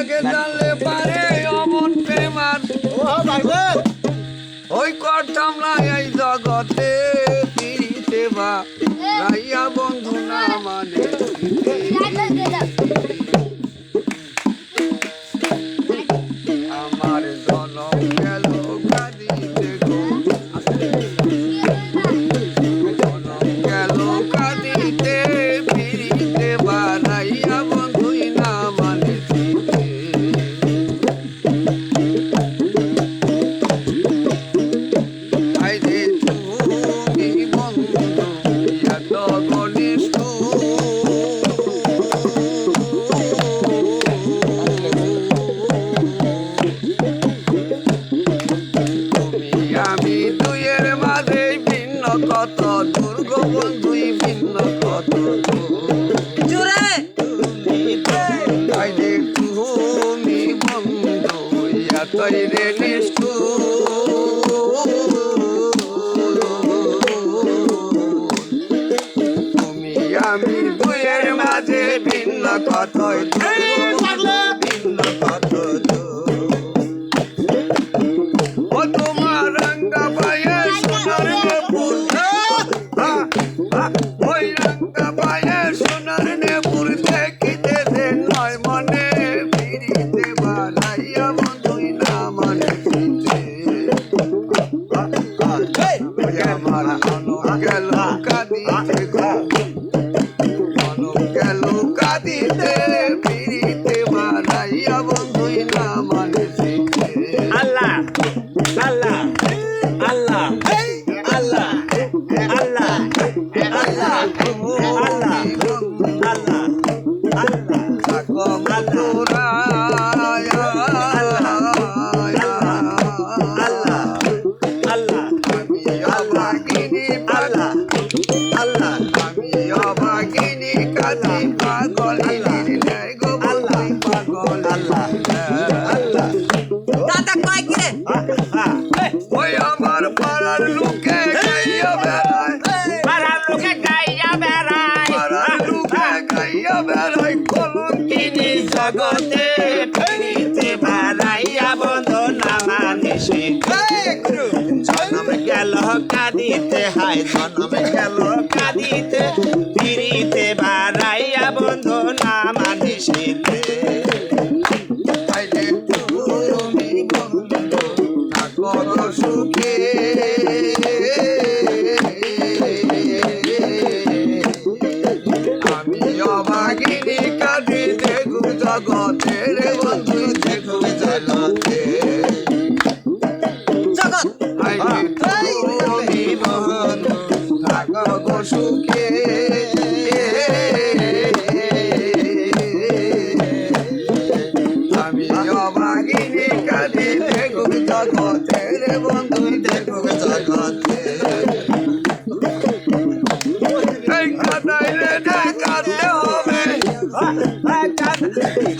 আগে জানলে পারে অমন প্রেমার। ওই করতাম না এই জগতে পিড়িতে বা। রাইয়া বন্ধু না মানে। কত দুর্গ বন্ধুই ভিন্ন কত আইরে তুমি বন্ধু এতই রে তুমি আমি দুয়ের মাঝে ভিন্ন কত গেল কাঁদিতে মন গেল কাঁদিতে ফিরিতে বালাইয়া বন্ধুই না মনে জগতে প্রীতি বাড়াইয়া বন্ধু নামা নিশি জনম গেল কাঁদিতে হায় জনম গেল কাঁদিতে পিড়িতে বাড়াইয়া বন্ধু নামা নিশিতে সুখে। জগতে রে বন্ধু দেখবি জলতে জগৎ। মহান থাক সুখে। আমি অভাগিনী কাঁদি দেখবি জগতে রে বন্ধু দেখবি জগতে। কাঁদাইলে না কাঁদতে হবে।